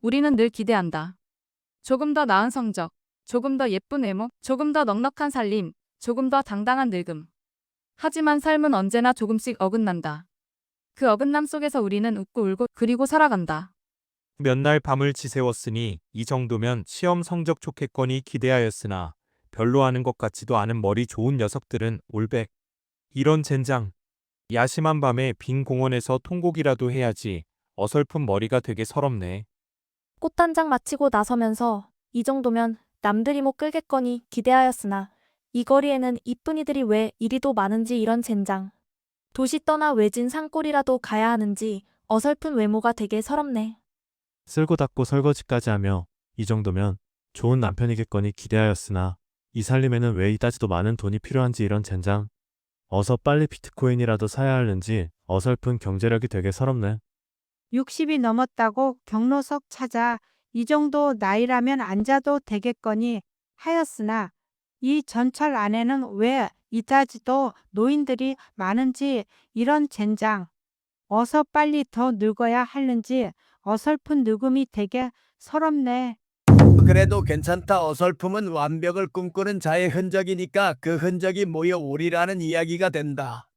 우리는 늘 기대한다. 조금 더 나은 성적, 조금 더 예쁜 외모, 조금 더 넉넉한 살림, 조금 더 당당한 늙음. 하지만 삶은 언제나 조금씩 어긋난다. 그 어긋남 속에서 우리는 웃고 울고 그리고 살아간다. 몇 날 밤을 지새웠으니 이 정도면 시험 성적 좋겠거니 기대하였으나 별로 아는 것 같지도 않은 머리 좋은 녀석들은 올백. 이런 젠장. 야심한 밤에 빈 공원에서 통곡이라도 해야지. 어설픈 머리가 되게 서럽네. 꽃단장 마치고 나서면서 이 정도면 남들이 못 끌겠거니 기대하였으나 이 거리에는 이쁜이들이 왜 이리도 많은지 이런 젠장. 도시 떠나 외진 산골이라도 가야 하는지 어설픈 외모가 되게 서럽네. 쓸고 닦고 설거지까지 하며 이 정도면 좋은 남편이겠거니 기대하였으나 이 살림에는 왜 이따지도 많은 돈이 필요한지 이런 젠장. 어서 빨리 비트코인이라도 사야 하는지 어설픈 경제력이 되게 서럽네. 60이 넘었다고 경로석 찾아 이 정도 나이라면 앉아도 되겠거니 하였으나 이 전철 안에는 왜 이따지도 노인들이 많은지 이런 젠장. 어서 빨리 더 늙어야 하는지 어설픈 늙음이 되게 서럽네. 그래도 괜찮다. 어설픔은 완벽을 꿈꾸는 자의 흔적이니까 그 흔적이 모여 오리라는 이야기가 된다.